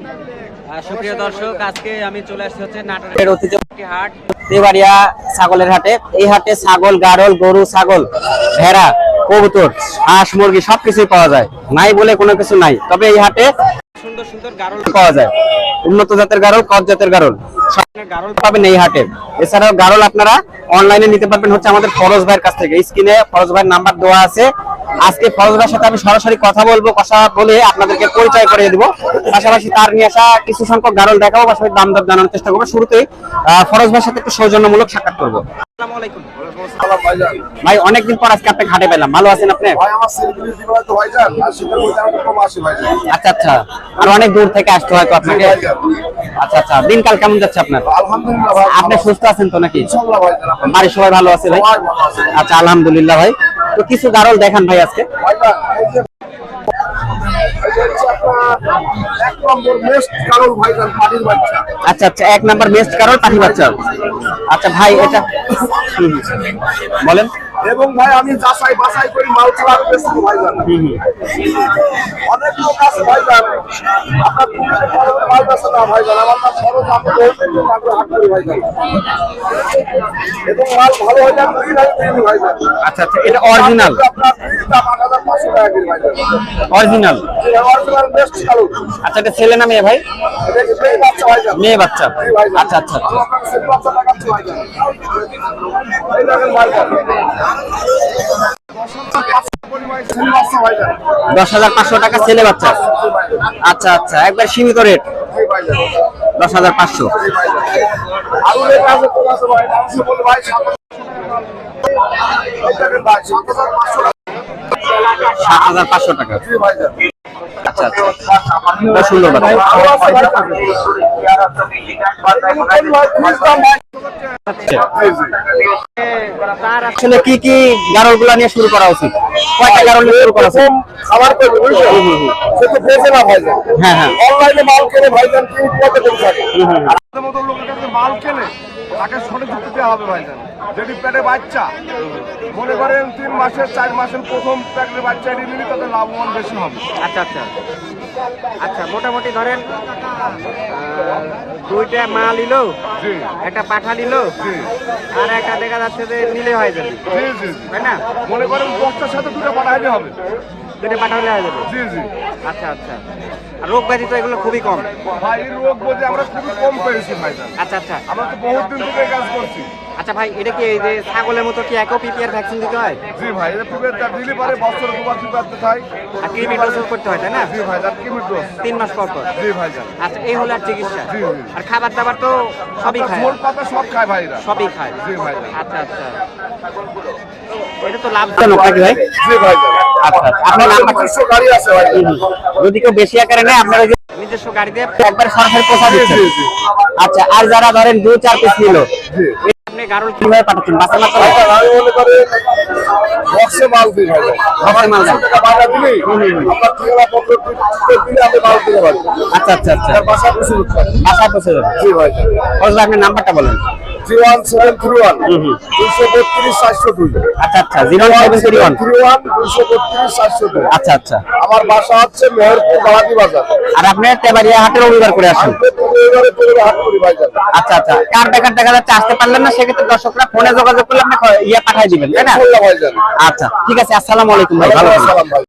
আহ, সুপ্রিয় দর্শক আজকে আমি চলে আসছি হচ্ছে নাটোরের ঐতিহ্যবাহী হাট। দেবাড়িয়া ছাগলের হাটে। এই হাটে ছাগল গাড়ল গরু ছাগল ভেড়া কবুতর হাঁস মুরগি সবকিছুই পাওয়া যায়। নাই বলে কোনো কিছু নাই। তবে এই হাটে সুন্দর সুন্দর গাড়ল পাওয়া যায়। উন্নত জাতের গাড়ল কত জাতের গাড়ল গাড়ল পাবেন এই হাটে। এছাড়াও গাড়ল আপনারা অনলাইনে নিতে পারবেন হচ্ছে আমাদের ফরজ ভাইয়ের কাছ থেকে। স্ক্রিনে ফরজ ভাইয়ের নাম্বার দেওয়া আছে। আজকে ফরজ ভাইয়ের সাথে আমি সরাসরি কথা বলব কথা বলে আপনাদেরকে পরিচয় করে দিব। পাশাপাশি তার নিয়ে আসা কিছু সংখ্যক গাড়ল দেখাবো পাশাপাশি দাম দর জানানোর চেষ্টা করব। শুরুতেই ফরজ ভাইয়ের সাথে একটু সৌজন্যমূলক সাক্ষাৎ করব। ভাই অনেকদিন পর আজকে আপনাকে হাটে পেলাম। ভালো আছেন আপনি? আচ্ছা আচ্ছা। আর অনেক দূর থেকে আসতে হয়তো আপনাকে? আচ্ছা আচ্ছা। দিনকাল কেমন যাচ্ছে আপনার? আপনি সুস্থ আছেন তো নাকি? ইনশাআল্লাহ বাড়ির সবাই ভালো আছে ভাই? সবাই ভালো আছে। আচ্ছা আলহামদুলিল্লাহ ভাই। তো কিছু গারল দেখান ভাই আজকে। মেস্ট আচ্ছা আচ্ছা এক নাম্বার বেস্ট কারণ পাখি বাচ্চা। আচ্ছা ভাই, এটা। বলেন। এবং ভাই আমি যাচাই বাছাই করি মাল ছাড়া আমি বেশি ভাই যান। অনেক লোক আছে ভাইজান আপনার তুমি মাল না ভাইজান আমার নাম খরচ আমি বহুদিন ধরে হাট করি ভাইজান এবং মাল ভালো হয়ে যায় দুই লাখ দিই আচ্ছা আচ্ছা এটা অরিজিনাল আপনার অরিজিনাল আচ্ছা এটা ছেলে না মেয়ে ভাই? মেয়ে বাচ্চা। আচ্ছা আচ্ছা আচ্ছা। দশ হাজার পাঁচশো টাকা ছেলে বাচ্চা আচ্ছা আচ্ছা একবার সীমিত রেট। দশ হাজার পাঁচশো। সাত হাজার পাঁচশো টাকা। আচ্ছা আচ্ছা। সুন্দর আসলে কি কি গারলগুলা নিয়ে শুরু করা উচিত? কয়টা গারল নিয়ে শুরু করা উচিত? খাবার করবে সে তো বেঁচে না ভাইজান হ্যাঁ হ্যাঁ। অনলাইনে মাল কেনে ভাইজান কি কত করে? থাকে মাল কেনে তাকে সঠিক দেওয়া হবে ভাইজান। যদি পেটে বাচ্চা। মনে করেন তিন মাসের চার মাসের প্রথম পেটের বাচ্চা এটি নিলে তাদের লাভবান বেশি হবে। আচ্ছা আচ্ছা। আচ্ছা মোটামুটি ধরেন দুইটা মা নিল একটা পাঠা নিল আর একটা দেখা যাচ্ছে যে নিলে হয়ে যাবে। তাই না? মনে করেন দশটার সাথে দুটো পাঠাইতে হবে। দুইটা পাঠালে হয়ে যাবে? জি জি। আচ্ছা আচ্ছা। আর রোগ ব্যাধি তো এগুলো খুবই কম। ভাই রোগ বোঝে আমরা খুবই কম পেয়েছি ভাই। আচ্ছা আচ্ছা। আমরা তো বহুত দিন থেকে কাজ করছি। আচ্ছা ভাই এটা কি এই যে ছাগলের মতো কি একও পিপিআর ভ্যাকসিন দিতে হয়? জি ভাই এটা পুরো দিলে পারে বছর দুবার দুবার চাই আর কৃমি ডোজ করতে হয় তাই না? জি ভাই তার কি ডোজ তিন মাস পর পর? জি ভাইজান আচ্ছা এই হলো আর চিকিৎসা? জি। আর খাবার দাবার তো সবই খায়? ঝোল পাতা সব খায় ভাইরা সবই খায়? জি ভাইজান আচ্ছা আচ্ছা। এটা তো লাভজনক নাকি ভাই? জি ভাইজান আচ্ছা আপনার আমার নাম্বার গাড়ি আছে ভাই। যদি কেউ বেশি আকারে নেয় আপনারা নিজস্ব গাড়ি দিয়ে একবার সরাসরি পৌঁছা দিচ্ছেন। জি, জি। আচ্ছা আর যারা ধরেন দু চার পিস নিল। জি। আপনি গারুল কীভাবে পাঠাচ্ছেন? বাসের মাধ্যমে ভাইজান, আমি মনে করি বক্সে মাল দিই ভাই। বক্সে মাল দিই টাকা ভাড়া দিলি? আপনার ঠিকানা পত্র দিলে আমি মাল দিতে পারি। আচ্ছা আচ্ছা আচ্ছা। বাসা বসে পৌঁছে যাবে জি ভাই। আপনার আপনি নাম্বারটা বলেন। আচ্ছা আচ্ছা আমার বাসা হচ্ছে মেহেরপুর বালাদি বাজার। আর আপনি তেবাড়িয়া হাটে রবিবার করে আসুন? আচ্ছা আচ্ছা। কার দেখা যাচ্ছে আসতে পারলেন না সেক্ষেত্রে দর্শকরা ফোনে যোগাযোগ করলে আপনি ইয়ে দিবেন তাই না? আচ্ছা ঠিক আছে আসসালামু আলাইকুম ভাই ভালো